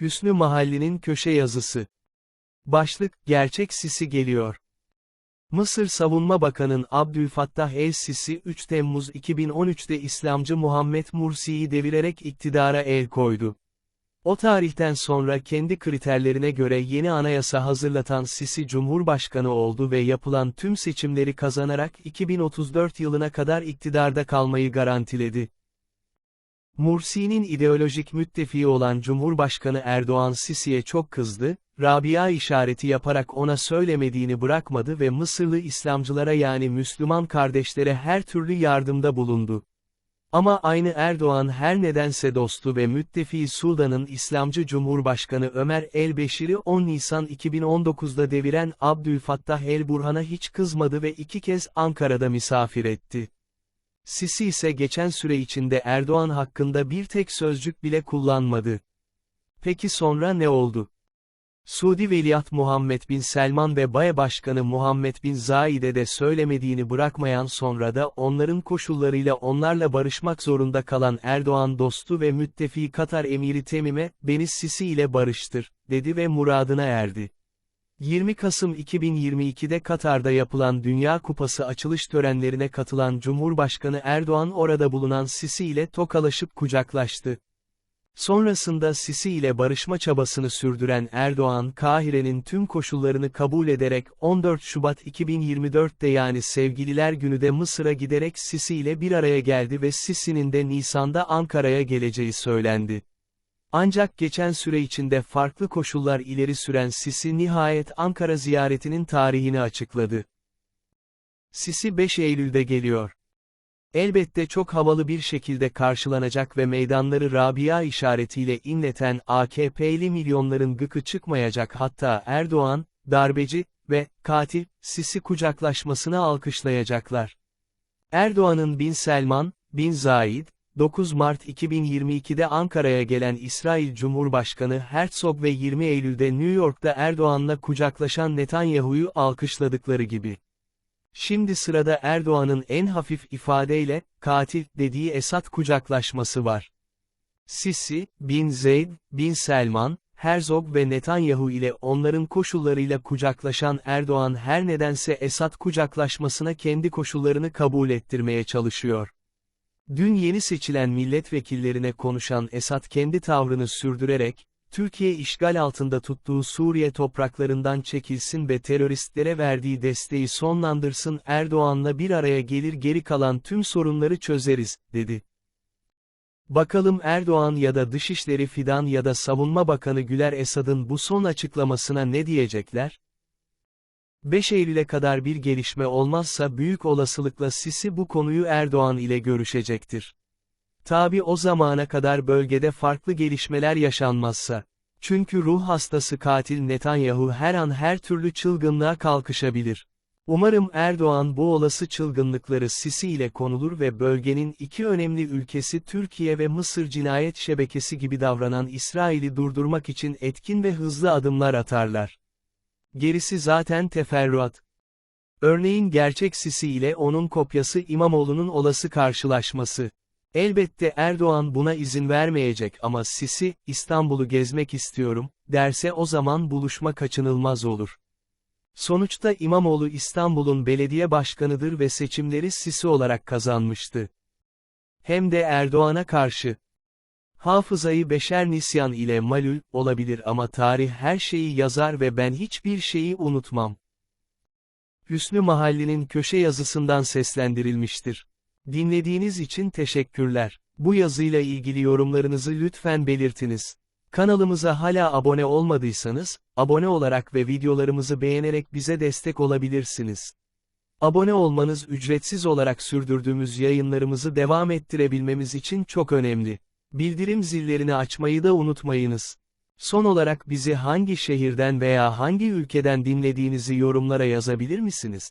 Hüsnü Mahalli'nin köşe yazısı. Başlık, Gerçek Sisi geliyor. Mısır Savunma Bakanı Abdülfattah el-Sisi 3 Temmuz 2013'te İslamcı Muhammed Mursi'yi devirerek iktidara el koydu. O tarihten sonra kendi kriterlerine göre yeni anayasa hazırlatan Sisi Cumhurbaşkanı oldu ve yapılan tüm seçimleri kazanarak 2034 yılına kadar iktidarda kalmayı garantiledi. Mursi'nin ideolojik müttefiği olan Cumhurbaşkanı Erdoğan Sisi'ye çok kızdı, Rabia işareti yaparak ona söylemediğini bırakmadı ve Mısırlı İslamcılara yani Müslüman kardeşlere her türlü yardımda bulundu. Ama aynı Erdoğan her nedense dostu ve müttefiği Sudan'ın İslamcı Cumhurbaşkanı Ömer el-Beşir'i 10 Nisan 2019'da deviren Abdülfattah el-Burhan'a hiç kızmadı ve iki kez Ankara'da misafir etti. Sisi ise geçen süre içinde Erdoğan hakkında bir tek sözcük bile kullanmadı. Peki sonra ne oldu? Suudi Veliaht Muhammed bin Selman ve Baye Başkanı Muhammed bin Zayid'e de söylemediğini bırakmayan sonra da onların koşullarıyla onlarla barışmak zorunda kalan Erdoğan dostu ve müttefiki Katar Emiri Temim'e, beni Sisi ile barıştır, dedi ve muradına erdi. 20 Kasım 2022'de Katar'da yapılan Dünya Kupası açılış törenlerine katılan Cumhurbaşkanı Erdoğan orada bulunan Sisi ile tokalaşıp kucaklaştı. Sonrasında Sisi ile barışma çabasını sürdüren Erdoğan Kahire'nin tüm koşullarını kabul ederek 14 Şubat 2024'te yani Sevgililer Günü de Mısır'a giderek Sisi ile bir araya geldi ve Sisi'nin de Nisan'da Ankara'ya geleceği söylendi. Ancak geçen süre içinde farklı koşullar ileri süren Sisi nihayet Ankara ziyaretinin tarihini açıkladı. Sisi 5 Eylül'de geliyor. Elbette çok havalı bir şekilde karşılanacak ve meydanları Rabia işaretiyle inleten AKP'li milyonların gıkı çıkmayacak hatta Erdoğan, darbeci ve katil, Sisi kucaklaşmasını alkışlayacaklar. Erdoğan'ın Bin Selman, Bin Zayid, 9 Mart 2022'de Ankara'ya gelen İsrail Cumhurbaşkanı Herzog ve 20 Eylül'de New York'ta Erdoğan'la kucaklaşan Netanyahu'yu alkışladıkları gibi. Şimdi sırada Erdoğan'ın en hafif ifadeyle, katil, dediği Esad kucaklaşması var. Sisi, Bin Zeyd, Bin Selman, Herzog ve Netanyahu ile onların koşullarıyla kucaklaşan Erdoğan her nedense Esad kucaklaşmasına kendi koşullarını kabul ettirmeye çalışıyor. Dün yeni seçilen milletvekillerine konuşan Esad kendi tavrını sürdürerek, Türkiye işgal altında tuttuğu Suriye topraklarından çekilsin ve teröristlere verdiği desteği sonlandırsın Erdoğan'la bir araya gelir geri kalan tüm sorunları çözeriz, dedi. Bakalım Erdoğan ya da Dışişleri Fidan ya da Savunma Bakanı Güler Esad'ın bu son açıklamasına ne diyecekler? 5 Eylül'e kadar bir gelişme olmazsa büyük olasılıkla Sisi bu konuyu Erdoğan ile görüşecektir. Tabi o zamana kadar bölgede farklı gelişmeler yaşanmazsa. Çünkü ruh hastası katil Netanyahu her an her türlü çılgınlığa kalkışabilir. Umarım Erdoğan bu olası çılgınlıkları Sisi ile konulur ve bölgenin iki önemli ülkesi Türkiye ve Mısır cinayet şebekesi gibi davranan İsrail'i durdurmak için etkin ve hızlı adımlar atarlar. Gerisi zaten teferruat. Örneğin gerçek Sisi ile onun kopyası İmamoğlu'nun olası karşılaşması. Elbette Erdoğan buna izin vermeyecek ama Sisi, İstanbul'u gezmek istiyorum, derse o zaman buluşma kaçınılmaz olur. Sonuçta İmamoğlu İstanbul'un belediye başkanıdır ve seçimleri Sisi olarak kazanmıştı. Hem de Erdoğan'a karşı. Hafızayı beşer nisyan ile malul, olabilir ama tarih her şeyi yazar ve ben hiçbir şeyi unutmam. Hüsnü Mahalli'nin köşe yazısından seslendirilmiştir. Dinlediğiniz için teşekkürler. Bu yazıyla ilgili yorumlarınızı lütfen belirtiniz. Kanalımıza hala abone olmadıysanız, abone olarak ve videolarımızı beğenerek bize destek olabilirsiniz. Abone olmanız ücretsiz olarak sürdürdüğümüz yayınlarımızı devam ettirebilmemiz için çok önemli. Bildirim zillerini açmayı da unutmayınız. Son olarak bizi hangi şehirden veya hangi ülkeden dinlediğinizi yorumlara yazabilir misiniz?